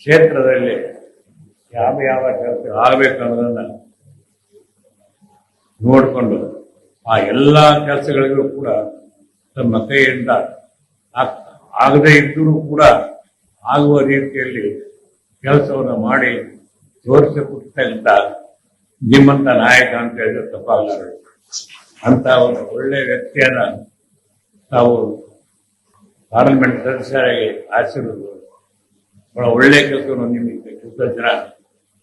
ಕ್ಷೇತ್ರದಲ್ಲಿ ಯಾವ ಯಾವ ಕೆಲಸ ಆಗಬೇಕು ಅನ್ನೋದನ್ನ ನೋಡಿಕೊಂಡು ಆ ಎಲ್ಲ ಕೆಲಸಗಳಿಗೂ ಕೂಡ ತಮ್ಮ ಕೈಯಿಂದ ಆಗದೇ ಇದ್ದರೂ ಕೂಡ ಆಗುವ ರೀತಿಯಲ್ಲಿ ಕೆಲಸವನ್ನು ಮಾಡಿ ತೋರಿಸಿಕೊಡ್ತಕ್ಕಂಥ ನಿಮ್ಮಂತ ನಾಯಕ ಅಂತ ಹೇಳಿದ್ರೆ ತಪ್ಪಾಗಲಾರ ಅಂತ ಒಂದು ಒಳ್ಳೆ ವ್ಯಕ್ತಿಯನ್ನ ತಾವು ಪಾರ್ಲಿಮೆಂಟ್ ಸದಸ್ಯರಾಗಿ ಆಶೀರ್ವಾದ ಬಹಳ ಒಳ್ಳೆ ಕೆಲಸವನ್ನು ನಿಮಗೆ ಕೆಲಸ ಜನ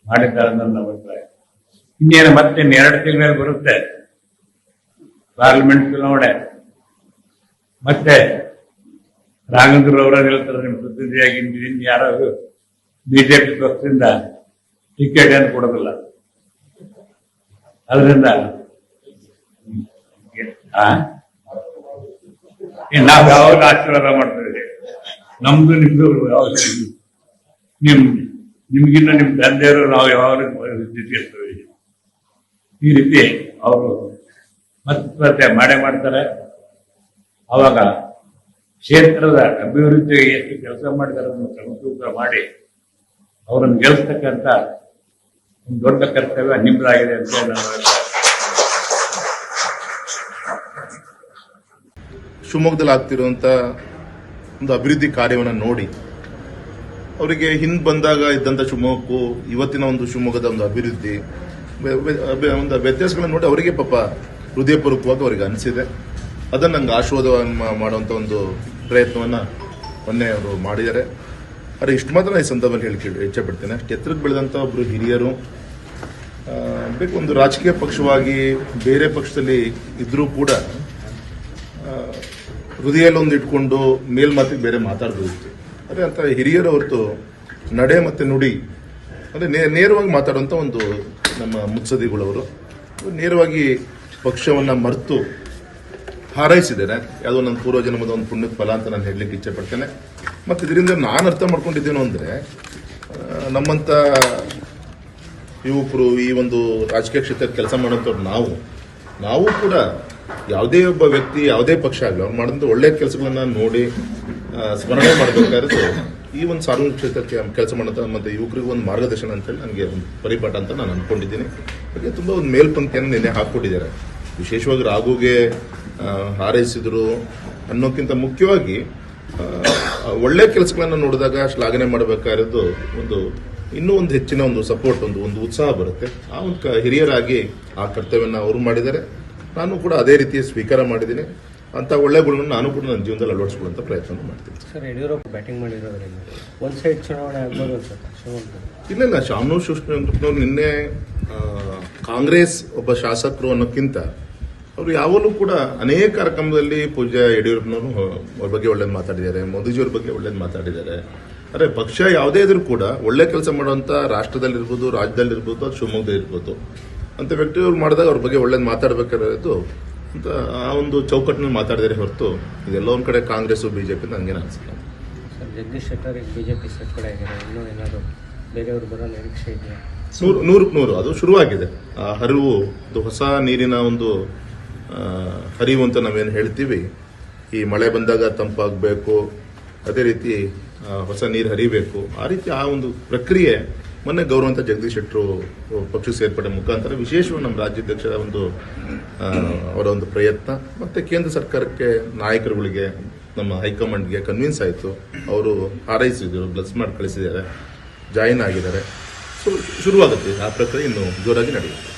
ಮಾಡಿದ್ದಾರೆ ನನ್ನ ಅಭಿಪ್ರಾಯ. ಇನ್ನೇನು ಮತ್ತೆ ಎರಡು ತಿಂಗಳಲ್ಲಿ ಬರುತ್ತೆ. ಪಾರ್ಲಿಮೆಂಟ್ ಚುನಾವಣೆ. ಮತ್ತೆ ರಾಘವೇಂದ್ರ ಅವರ ಹೇಳ್ತಾರೆ, ನಿಮ್ಮ ಪ್ರತಿನಿಧಿಯಾಗಿ ಇನ್ನು ಯಾರಾದ್ರು ಬಿಜೆಪಿ ಪಕ್ಷದಿಂದ ಟಿಕೆಟ್ ಏನು ಕೊಡೋದಿಲ್ಲ. ಅದರಿಂದ ನಾವು ಯಾವಾಗ ಆಶೀರ್ವಾದ ಮಾಡ್ತಿದ್ದೀವಿ ನಮ್ದು, ನಿಮ್ದು, ಯಾವಾಗ? ನಿಮ್, ನಿಮಗಿನ್ನ ನಿಮ್ಮ ತಂದೆಯವರು ನಾವು ಯಾವಾಗ ಇರ್ತೇವೆ ಈ ರೀತಿ ಅವರು ಮತ್ತೆ ಮಾಡೇ ಮಾಡ್ತಾರೆ ಅವಾಗ ಕ್ಷೇತ್ರದ ಅಭಿವೃದ್ಧಿಗೆ ಎಷ್ಟು ಕೆಲಸ ಮಾಡಿದ್ದಾರೆ ಅನ್ನೋ ಕ್ರಮಸೂತ್ರ ಮಾಡಿ ಅವರನ್ನು ಗೆಲ್ಲಿಸ್ತಕ್ಕಂಥ ಒಂದು ದೊಡ್ಡ ಕರ್ತವ್ಯ ನಿಮ್ಮದಾಗಿದೆ ಅಂತ. ಶಿವಮೊಗ್ಗದಲ್ಲಿ ಆಗ್ತಿರುವಂಥ ಒಂದು ಅಭಿವೃದ್ಧಿ ಕಾರ್ಯವನ್ನು ನೋಡಿ ಅವರಿಗೆ ಹಿಂದ್ ಬಂದಾಗ ಇದ್ದಂತ ಶಿವಮೊಗ್ಗಕ್ಕೂ ಇವತ್ತಿನ ಒಂದು ಶಿವಮೊಗ್ಗದ ಒಂದು ಅಭಿವೃದ್ಧಿ ಒಂದು ವ್ಯತ್ಯಾಸಗಳನ್ನ ನೋಡಿ ಅವರಿಗೆ ಪಾಪ ಹೃದಯಪೂರ್ವಕವಾಗಿ ಅವರಿಗೆ ಅನಿಸಿದೆ. ಅದನ್ನ ನಂಗೆ ಆಶೀರ್ವಾದ ಮಾಡುವಂತ ಒಂದು ಪ್ರಯತ್ನವನ್ನ ಮೊನ್ನೆ ಅವರು ಮಾಡಿದ್ದಾರೆ. ಆದರೆ ಇಷ್ಟು ಮಾತ್ರ ಈ ಸಂದರ್ಭದಲ್ಲಿ ಹೇಳಿ ಇಚ್ಛೆ ಪಡ್ತೇನೆ ಅಷ್ಟು ಎತ್ತರಕ್ಕೆ ಬೆಳೆದಂತ ಒಬ್ರು ಹಿರಿಯರು ಬೇಕು ಒಂದು ರಾಜಕೀಯ ಪಕ್ಷವಾಗಿ ಬೇರೆ ಪಕ್ಷದಲ್ಲಿ ಇದ್ರೂ ಕೂಡ ಹೃದಯಲ್ಲೊಂದು ಇಟ್ಕೊಂಡು ಮೇಲ್ಮಾತಿಗೆ ಬೇರೆ ಮಾತಾಡ್ಬೋದಿತ್ತು ಅದೇ ಅಂತ ಹಿರಿಯರ ಹೊರತು ನಡೆ ಮತ್ತೆ ನುಡಿ, ಅಂದರೆ ನೇ- ನೇರವಾಗಿ ಮಾತಾಡುವಂಥ ಒಂದು ನಮ್ಮ ಮುತ್ಸದಿಗಳವರು ನೇರವಾಗಿ ಪಕ್ಷವನ್ನು ಮರೆತು ಹಾರೈಸಿದ್ದೇನೆ ಯಾವುದೋ ನನ್ನ ಪೂರ್ವಜನ್ಮದ ಒಂದು ಪುಣ್ಯದ ಫಲ ಅಂತ ನಾನು ಹೇಳಲಿಕ್ಕೆ ಇಚ್ಛೆ ಮತ್ತು ಇದರಿಂದ ನಾನು ಅರ್ಥ ಮಾಡ್ಕೊಂಡಿದ್ದೇನು ಅಂದರೆ ನಮ್ಮಂಥ ಯುವಕರು ಈ ಒಂದು ರಾಜಕೀಯ ಕ್ಷೇತ್ರಕ್ಕೆ ಕೆಲಸ ಮಾಡುವಂಥವ್ರು ನಾವು ನಾವು ಕೂಡ ಯಾವುದೇ ಒಬ್ಬ ವ್ಯಕ್ತಿ, ಯಾವುದೇ ಪಕ್ಷ ಆಗಲಿ ಅವ್ರು ಮಾಡಿದಂಥ ಒಳ್ಳೆಯ ಕೆಲಸಗಳನ್ನ ನೋಡಿ ಸ್ಮರಣೆ ಮಾಡಬೇಕಾದ್ರೆ ಈ ಒಂದು ಸಾರ್ವಜನಿಕ ಕ್ಷೇತ್ರಕ್ಕೆ ಕೆಲಸ ಮಾಡುವಂಥ ಮತ್ತೆ ಯುವಕರಿಗೆ ಒಂದು ಮಾರ್ಗದರ್ಶನ ಅಂತೇಳಿ ನನಗೆ ಒಂದು ಪರಿಪಾಠ ಅಂತ ನಾನು ಅನ್ಕೊಂಡಿದ್ದೀನಿ ಹಾಗೆ ತುಂಬ ಒಂದು ಮೇಲ್ಪಂಕ್ತಿಯನ್ನು ನಿನ್ನೆ ಹಾಕ್ಕೊಟ್ಟಿದ್ದಾರೆ. ವಿಶೇಷವಾಗಿ ರಾಘುಗೆ ಹಾರೈಸಿದ್ರು ಅನ್ನೋಕ್ಕಿಂತ ಮುಖ್ಯವಾಗಿ ಒಳ್ಳೆ ಕೆಲಸಗಳನ್ನ ನೋಡಿದಾಗ ಶ್ಲಾಘನೆ ಮಾಡಬೇಕಾಗಿರೋದು ಒಂದು ಇನ್ನೂ ಒಂದು ಹೆಚ್ಚಿನ ಒಂದು ಸಪೋರ್ಟ್ ಒಂದು ಒಂದು ಉತ್ಸಾಹ ಬರುತ್ತೆ. ಆ ಒಂದು ಹಿರಿಯರಾಗಿ ಆ ಕರ್ತವ್ಯನ ಅವರು ಮಾಡಿದ್ದಾರೆ. ನಾನು ಕೂಡ ಅದೇ ರೀತಿ ಸ್ವೀಕಾರ ಮಾಡಿದ್ದೀನಿ. ಅಂತ ಒಳ್ಳೆ ಗುಣಗಳನ್ನು ನಾನು ಕೂಡ ನನ್ನ ಜೀವನದಲ್ಲಿ ಅಳವಡಿಸ್ಕೊಳ್ಳುವಂತ ಪ್ರಯತ್ನ ಮಾಡ್ತೀನಿ. ಸರ್ ಯಡಿಯೂರಪ್ಪ ಬ್ಯಾಟಿಂಗ್ ಮಾಡಿರೋದ್ರಿಂದ ಒಂದ್ ಸೈಡ್ ಚುನಾವಣೆ ಆಗ್ಬೋದು ಶಿವಮೊಗ್ಗದಲ್ಲಿ ಇಲ್ಲ ಇಲ್ಲ ಶಾಮನೂರ್ ಶಿವಕೃಷ್ಣವ್ರು ನಿನ್ನೆ ಕಾಂಗ್ರೆಸ್ ಒಬ್ಬ ಶಾಸಕರು ಅನ್ನೋಕ್ಕಿಂತ ಅವರು ಯಾವಾಗಲೂ ಕೂಡ ಅನೇಕ ಕಾರ್ಯಕ್ರಮದಲ್ಲಿ ಪೂಜ್ಯ ಯಡಿಯೂರಪ್ಪನವರು ಅವ್ರ ಬಗ್ಗೆ ಒಳ್ಳೇದು ಮಾತಾಡಿದ್ದಾರೆ ಮೋದಿಜಿಯವ್ರ ಬಗ್ಗೆ ಒಳ್ಳೇದು ಮಾತಾಡಿದ್ದಾರೆ. ಅರೆ ಪಕ್ಷ ಯಾವುದೇ ಇದ್ರೂ ಕೂಡ ಒಳ್ಳೆ ಕೆಲಸ ಮಾಡುವಂತ ರಾಷ್ಟ್ರದಲ್ಲಿರ್ಬೋದು ರಾಜ್ಯದಲ್ಲಿರ್ಬೋದು ಅದು ಶಿವಮೊಗ್ಗದಲ್ಲಿರ್ಬೋದು ಅಂತ ವ್ಯಕ್ತಿಯವ್ರು ಮಾಡಿದಾಗ ಅವ್ರ ಬಗ್ಗೆ ಒಳ್ಳೇದು ಮಾತಾಡಬೇಕಾಗಿರೋದು ಅಂತ ಆ ಒಂದು ಚೌಕಟ್ಟಿನಲ್ಲಿ ಮಾತಾಡಿದರೆ ಹೊರತು ಇದೆಲ್ಲ ಒಂದ್ ಕಡೆ ಕಾಂಗ್ರೆಸ್ ಬಿಜೆಪಿ ನನಗೇನು ಅನಿಸಿಲ್ಲ. ಸರ್ ಜಗದೀಶ್ ಶೆಟ್ಟರ್ ಈಗ ಬಿಜೆಪಿ ಇದ್ದಾರೆ ಇನ್ನೂ ಏನಾದ್ರು ಬೇರೆಯವರು ಬರೋ ನಿರೀಕ್ಷೆ ಇದೆಯಾ? ನೂರು ನೂರಕ್ಕೆ ನೂರು. ಅದು ಶುರುವಾಗಿದೆ. ಆ ಹರಿವು ಅದು ಹೊಸ ನೀರಿನ ಒಂದು ಹರಿವು ಅಂತ ನಾವೇನು ಹೇಳ್ತೀವಿ. ಈ ಮಳೆ ಬಂದಾಗ ತಂಪಾಗಬೇಕು ಅದೇ ರೀತಿ ಹೊಸ ನೀರು ಹರಿಬೇಕು. ಆ ರೀತಿ ಆ ಒಂದು ಪ್ರಕ್ರಿಯೆ ಮೊನ್ನೆ ಗೌರವಂತ ಜಗದೀಶ್ ಶೆಟ್ಟರು ಪಕ್ಷ ಸೇರ್ಪಡೆ ಮುಖಾಂತರ ವಿಶೇಷವಾಗಿ ನಮ್ಮ ರಾಜ್ಯಾಧ್ಯಕ್ಷರ ಒಂದು ಅವರ ಒಂದು ಪ್ರಯತ್ನ. ಮತ್ತೆ ಕೇಂದ್ರ ಸರ್ಕಾರಕ್ಕೆ ನಾಯಕರುಗಳಿಗೆ, ನಮ್ಮ ಹೈಕಮಾಂಡ್ಗೆ ಕನ್ವಿನ್ಸ್ ಆಯಿತು. ಅವರು ಹಾರೈಸಿದ್ರು ಬ್ಲಸ್ ಮಾಡಿ ಕಳಿಸಿದ್ದಾರೆ ಜಾಯಿನ್ ಆಗಿದ್ದಾರೆ. ಸೊ ಶುರುವಾಗುತ್ತೆ ಆ ಪ್ರಕ್ರಿಯೆ, ಇನ್ನು ಜೋರಾಗಿ ನಡೆಯುತ್ತೆ.